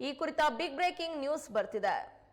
ಈ ಕುರಿತ big breaking news ಬರ್ತಿದೆ.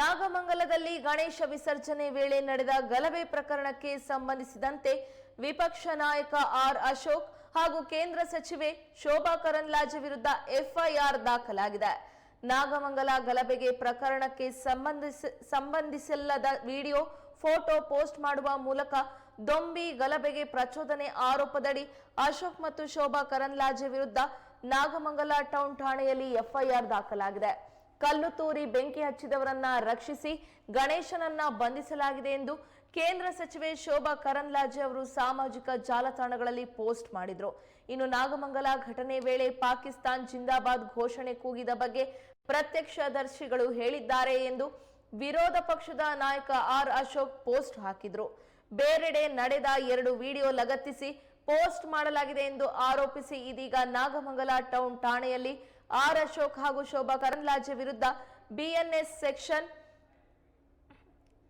ನಾಗಮಂಗಲದಲ್ಲಿ ಗಣೇಶ ವಿಸರ್ಜನೆ ವೇಳೆ ನಡೆದ ಗಲಭೆ ಪ್ರಕರಣಕ್ಕೆ ಸಂಬಂಧಿಸಿದಂತೆ ವಿಪಕ್ಷ ನಾಯಕ ಆರ್ ಅಶೋಕ್ ಹಾಗೂ ಕೇಂದ್ರ ಸಚಿವೆ ಶೋಭಾ ಕರಂದ್ಲಾಜೆ ವಿರುದ್ಧ ಎಫ್ಐಆರ್ ದಾಖಲಾಗಿದೆ. ನಾಗಮಂಗಲ ಗಲಭೆಗೆ ಪ್ರಕರಣಕ್ಕೆ ಸಂಬಂಧಿಸ, ಸಂಬಂಧಿಸಿಲ್ಲದ ವಿಡಿಯೋ, ಫೋಟೋ ಪೋಸ್ಟ್ ಮಾಡುವ ಮೂಲಕ ದೊಂಬಿ ಗಲಭೆಗೆ ಪ್ರಚೋದನೆ ಆರೋಪದಡಿ ಅಶೋಕ್ ಮತ್ತು ಶೋಭಾ ಕರಂದ್ಲಾಜೆ ವಿರುದ್ಧ ನಾಗಮಂಗಲ ಟೌನ್ ಠಾಣೆಯಲ್ಲಿ ಎಫ್ಐಆರ್ ದಾಖಲಾಗಿದೆ. ಕಲ್ಲು ತೂರಿ ಬೆಂಕಿ ಹಚ್ಚಿದವರನ್ನ ರಕ್ಷಿಸಿ ಗಣೇಶನನ್ನ ಬಂಧಿಸಲಾಗಿದೆ ಎಂದು ಕೇಂದ್ರ ಸಚಿವೆ ಶೋಭಾ ಕರಂದ್ಲಾಜೆ ಅವರು ಸಾಮಾಜಿಕ ಜಾಲತಾಣಗಳಲ್ಲಿ ಪೋಸ್ಟ್ ಮಾಡಿದ್ರು. ಇನ್ನು ನಾಗಮಂಗಲ ಘಟನೆ ವೇಳೆ ಪಾಕಿಸ್ತಾನ್ ಜಿಂದಾಬಾದ್ ಘೋಷಣೆ ಕೂಗಿದ ಬಗ್ಗೆ ಪ್ರತ್ಯಕ್ಷದರ್ಶಿಗಳು ಹೇಳಿದ್ದಾರೆ ಎಂದು ವಿರೋಧ ಪಕ್ಷದ ನಾಯಕ ಆರ್ ಅಶೋಕ್ ಪೋಸ್ಟ್ ಹಾಕಿದ್ರು. ಬೇರೆಡೆ ನಡೆದ ಎರಡು ವಿಡಿಯೋ ಲಗತ್ತಿಸಿ ಪೋಸ್ಟ್ ಮಾಡಲಾಗಿದೆ ಎಂದು ಆರೋಪಿಸಿ ಇದೀಗ ನಾಗಮಂಗಲ ಟೌನ್ ಠಾಣೆಯಲ್ಲಿ ಆರ್ ಅಶೋಕ್ ಹಾಗೂ ಶೋಭಾ ಕರಂದ್ಲಾಜೆ ವಿರುದ್ಧ BNS section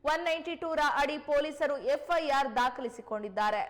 one ninety two ಅಡಿ ಪೊಲೀಸರು ಎಫ್ಐಆರ್ ದಾಖಲಿಸಿಕೊಂಡಿದ್ದಾರೆ.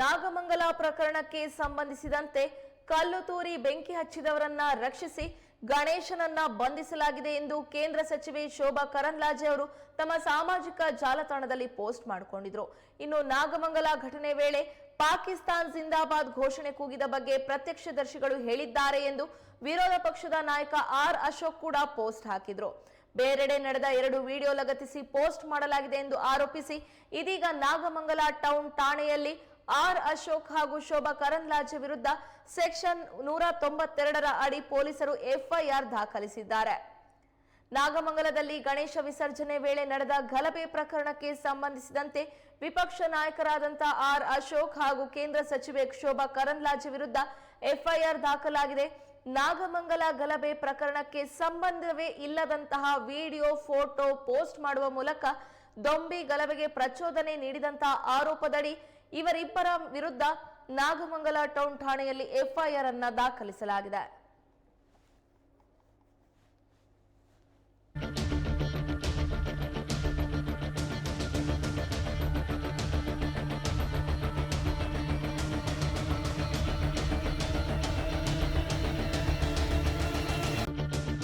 ನಾಗಮಂಗಲ ಪ್ರಕರಣಕ್ಕೆ ಸಂಬಂಧಿಸಿದಂತೆ ಕಲ್ಲು ತೂರಿ ಬೆಂಕಿ ಹಚ್ಚಿದವರನ್ನ ರಕ್ಷಿಸಿ ಗಣೇಶನನ್ನ ಬಂಧಿಸಲಾಗಿದೆ ಎಂದು ಕೇಂದ್ರ ಸಚಿವೆ ಶೋಭಾ ಕರಂದ್ಲಾಜೆ ಅವರು ತಮ್ಮ ಸಾಮಾಜಿಕ ಜಾಲತಾಣದಲ್ಲಿ ಪೋಸ್ಟ್ ಮಾಡಿಕೊಂಡಿದ್ರು. ಇನ್ನು ನಾಗಮಂಗಲ ಘಟನೆ ವೇಳೆ ಪಾಕಿಸ್ತಾನ್ ಜಿಂದಾಬಾದ್ ಘೋಷಣೆ ಕೂಗಿದ ಬಗ್ಗೆ ಪ್ರತ್ಯಕ್ಷದರ್ಶಿಗಳು ಹೇಳಿದ್ದಾರೆ ಎಂದು ವಿರೋಧ ಪಕ್ಷದ ನಾಯಕ ಆರ್ ಅಶೋಕ್ ಕೂಡ ಪೋಸ್ಟ್ ಹಾಕಿದ್ರು. ಬೇರೆಡೆ ನಡೆದ ಎರಡು ವಿಡಿಯೋ ಲಗತ್ತಿಸಿ ಪೋಸ್ಟ್ ಮಾಡಲಾಗಿದೆ ಎಂದು ಆರೋಪಿಸಿ ಇದೀಗ ನಾಗಮಂಗಲ ಟೌನ್ ಠಾಣೆಯಲ್ಲಿ ಆರ್ ಅಶೋಕ್ ಹಾಗೂ ಶೋಭಾ ಕರಂದ್ಲಾಜೆ ವಿರುದ್ಧ ಸೆಕ್ಷನ್ ನೂರ ತೊಂಬತ್ತೆರಡರ ಅಡಿ ಪೊಲೀಸರು ಎಫ್ಐಆರ್ ದಾಖಲಿಸಿದ್ದಾರೆ. ನಾಗಮಂಗಲದಲ್ಲಿ ಗಣೇಶ ವಿಸರ್ಜನೆ ವೇಳೆ ನಡೆದ ಗಲಭೆ ಪ್ರಕರಣಕ್ಕೆ ಸಂಬಂಧಿಸಿದಂತೆ ವಿಪಕ್ಷ ನಾಯಕರಾದಂಥ ಆರ್ ಅಶೋಕ್ ಹಾಗೂ ಕೇಂದ್ರ ಸಚಿವೆ ಶೋಭಾ ಕರಂದ್ಲಾಜೆ ವಿರುದ್ಧ ಎಫ್ಐಆರ್ ದಾಖಲಾಗಿದೆ. ನಾಗಮಂಗಲ ಗಲಭೆ ಪ್ರಕರಣಕ್ಕೆ ಸಂಬಂಧವೇ ಇಲ್ಲದಂತಹ ವಿಡಿಯೋ, ಫೋಟೋ, ಪೋಸ್ಟ್ ಮಾಡುವ ಮೂಲಕ ದೊಂಬಿ ಗಲಭೆಗೆ ಪ್ರಚೋದನೆ ನೀಡಿದಂತಹ ಆರೋಪದಡಿ ಇವರಿಬ್ಬರ ವಿರುದ್ಧ ನಾಗಮಂಗಲ ಟೌನ್ ಠಾಣೆಯಲ್ಲಿ ಎಫ್ಐಆರ್ ಅನ್ನ ದಾಖಲಿಸಲಾಗಿದೆ.